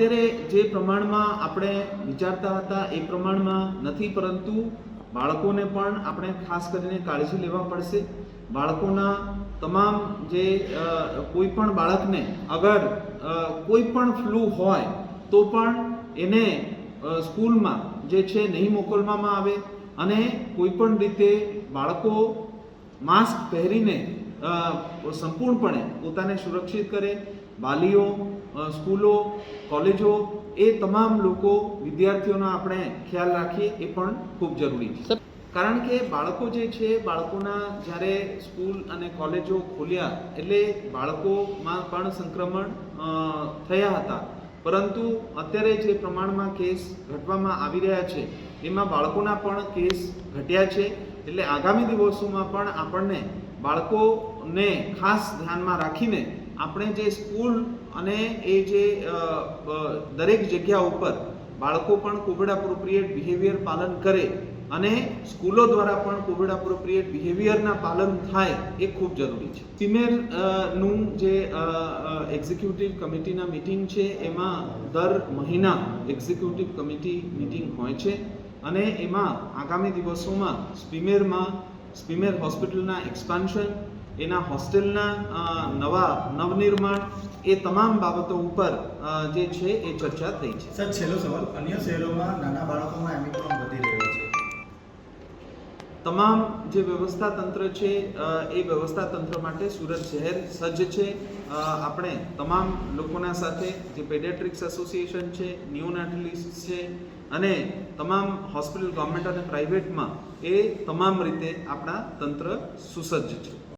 અત્યારે જે પ્રમાણમાં આપણે વિચારતા હતા એ પ્રમાણમાં નથી, પરંતુ બાળકોને પણ આપણે ખાસ કરીને કાળજી લેવા પડશે. બાળકોના તમામ જે કોઈ પણ બાળકને અગર કોઈ પણ ફ્લૂ હોય, તો પણ એને સ્કૂલમાં જે છે નહીં મોકલવામાં આવે. અને કોઈ પણ રીતે બાળકો માસ્ક પહેરીને સંપૂર્ણપણે પોતાને સુરક્ષિત કરે. વાલીઓ સ્કૂલો, કોલેજો એ તમામ લોકો, વિદ્યાર્થીઓનો આપણે ખ્યાલ રાખીએ, એ પણ ખૂબ જરૂરી છે. કારણ કે બાળકો જે છે, બાળકોના જ્યારે સ્કૂલ અને કોલેજો ખોલ્યા, એટલે બાળકોમાં પણ સંક્રમણ થયા હતા. પરંતુ અત્યારે જે પ્રમાણમાં કેસ ઘટવામાં આવી રહ્યા છે, એમાં બાળકોના પણ કેસ ઘટ્યા છે. એટલે આગામી દિવસોમાં પણ આપણને બાળકોને ખાસ ધ્યાનમાં રાખીને આપણે જે સ્કૂલ અને એ જે દરેક જગ્યા ઉપર બાળકો પણ કોવિડ એપ્રોપ્રિએટ બિહેવિયર પાલન કરે અને સ્કૂલો દ્વારા પણ કોવિડ એપ્રોપ્રિએટ બિહેવિયરના પાલન થાય એ ખૂબ જરૂરી છે. સિમેરનું જે એક્ઝિક્યુટિવ કમિટીના મિટિંગ છે. એમાં દર મહિના એક્ઝિક્યુટિવ કમિટી મિટિંગ હોય છે. અને એમાં આગામી દિવસોમાં સ્પીમેરમાં, સ્પીમેર હોસ્પિટલના એક્સપાન્શન એના હોસ્ટેલના નવા નવનિર્માણ, એ તમામ બાબતો ઉપર જે છે એ ચર્ચા થઈ છે. સર, છેલ્લો સવાલ. અન્ય શહેરોમાં નાના બાળકોમાં તમામ જે વ્યવસ્થા તંત્ર છે એ વ્યવસ્થા તંત્ર માટે સુરત શહેર સજ્જ છે. આપણે તમામ લોકોના સાથે જે પેડિયાટ્રિક્સ એસોસિએશન છે, નિયોનાટલિસ્ટ છે અને તમામ હોસ્પિટલ ગવર્મેન્ટ અને પ્રાઇવેટમાં એ તમામ રીતે આપણા તંત્ર સુસજ્જ છે.